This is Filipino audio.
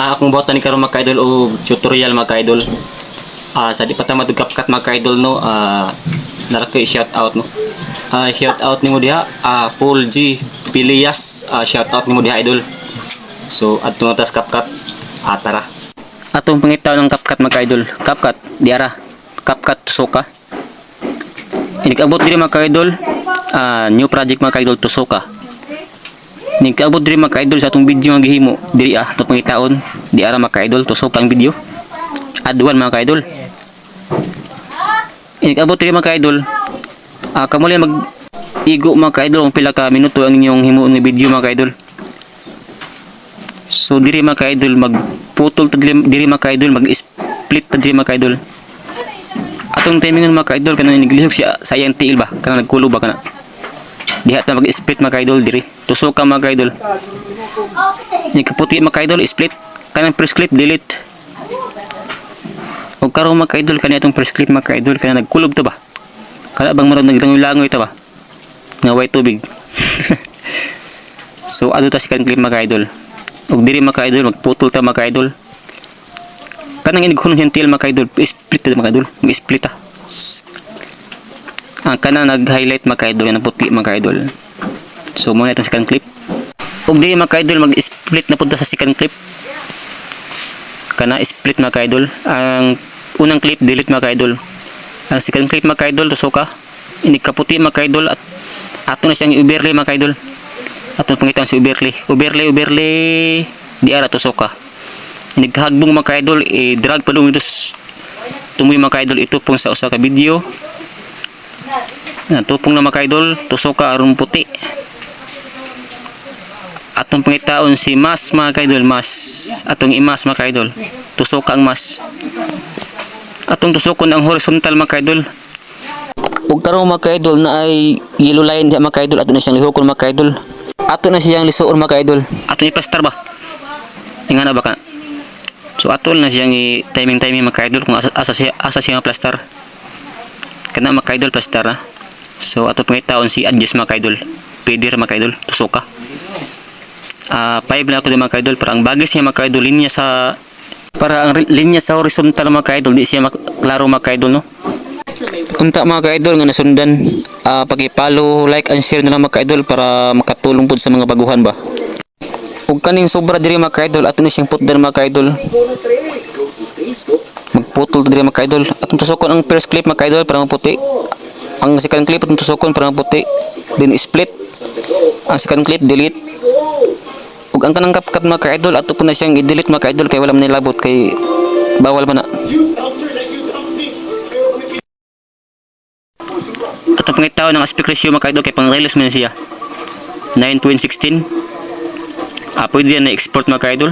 Ah, akong ni karon mga ka-idol o tutorial mga ka-idol. Ah, sa di pa ta madugap-kat mga ka-idol no. Ah, nara ko i-shout out no. Ah, shout out nimo diha. Ah, Paul G Pilias. Ah, shout out nimo diha idol. So, adto na tas kapkat. Ah, tara. Atong pangitaw ng kapkat mga ka-idol. Kapkat, diara. Kapkat Tusoka. Inikabot diri mga ka-idol. Ah, new project mga ka-idol Tusoka. Nagkaabot diri mga ka-idol sa atong video nga gihimo. Diri ah, to pangitaon. Di ara mga ka-idol, tusok ang video. Adwan mga ka-idol. Nagkaabot diri mga ka-idol. Ah, kamo lang mag igo mga ka-idol kung pila ka minuto ang inyong himuon nga video mga ka-idol. So diri mga ka-idol magputol ta diri, mga ka-idol, mag-split ta diri mga ka-idol. Atong timingan mga ka-idol kanang naglihok siya sa iyang tiil ba? Kanang nagkulo ba kana? Diha ta mag-split mga ka-idol diri. Tusok ka mga ka-idol. Ni kaputi mga ka-idol split kanang press clip delete. O karon mga ka-idol kani atong press clip mga ka-idol kana nagkulob to ba? Kana bang marag naglangoy-langoy ta ba? Nga white tubig. so ano ta si kan clip mga ka-idol. Og diri mga ka-idol magputol ta mga ka-idol. Kanang inighunon hentil mga ka-idol, split ta mga ka-idol, mag-split ta. Ang kana nag-highlight mga ka-idol na puti mga ka-idol. So muna itong second clip. Ug di mga ka-idol mag-split na punta sa second clip. Kana split mga ka-idol. Ang unang clip delete mga ka-idol. Ang second clip mga ka-idol tusok ka. Ini kaputi mga ka-idol at ato na siyang overlay mga ka-idol. Ato pangitan si overlay. Overlay overlay di ara tusok ka. Naghagbong mga ka-idol i-drag pa dong ito s- tumoy mga ka-idol ito pong sa usa ka video. Na tupong na mga ka-idol tusok ka aron puti. Atong pangitaon si Mas mga kaidol Mas. Atong imas mga kaidol tusok ang Mas. Atong tusokon ang horizontal mga kaidol. Ug karon mga kaidol na ay yellow line diha mga kaidol. Ato na siyang lihokon mga kaidol. Ato na siyang lisuon mga kaidol. Ato ni ba? Ingana ba ka? So ato na siyang timing timing mga kaidol kung asa, asa siya asa siya plaster kana mga kaidol plaster ha so ato pangitaon si adjust mga kaidol. Pwede ra mga kaidol. Tusok ka. Ah 5 na ako din mga kaidol. Para ang bagis niya mga kaidol linya sa para ang linya sa horizontal mga kaidol di siya klaro mga kaidol no? Unta mga kaidol nga nasundan. Ah pag-follow like and share na lang mga kaidol para makatulong pud sa mga baguhan ba? Ug kaning sobra diri mga kaidol. Ato ni siyang putdan mga kaidol. Magputol diri mga kaidol. Atong tusokon ang first clip mga kaidol para maputi ang second clip atong tusokon para maputi then split. Ang second clip delete. Ug ang kanang kapkat mga ka-idol ato po na siyang i-delete mga ka-idol kay wala man nilabot kay bawal man na. Atong pangitaw ng aspect ratio mga ka-idol kay pang release man siya. 9.16 ah pwede yan na export mga ka-idol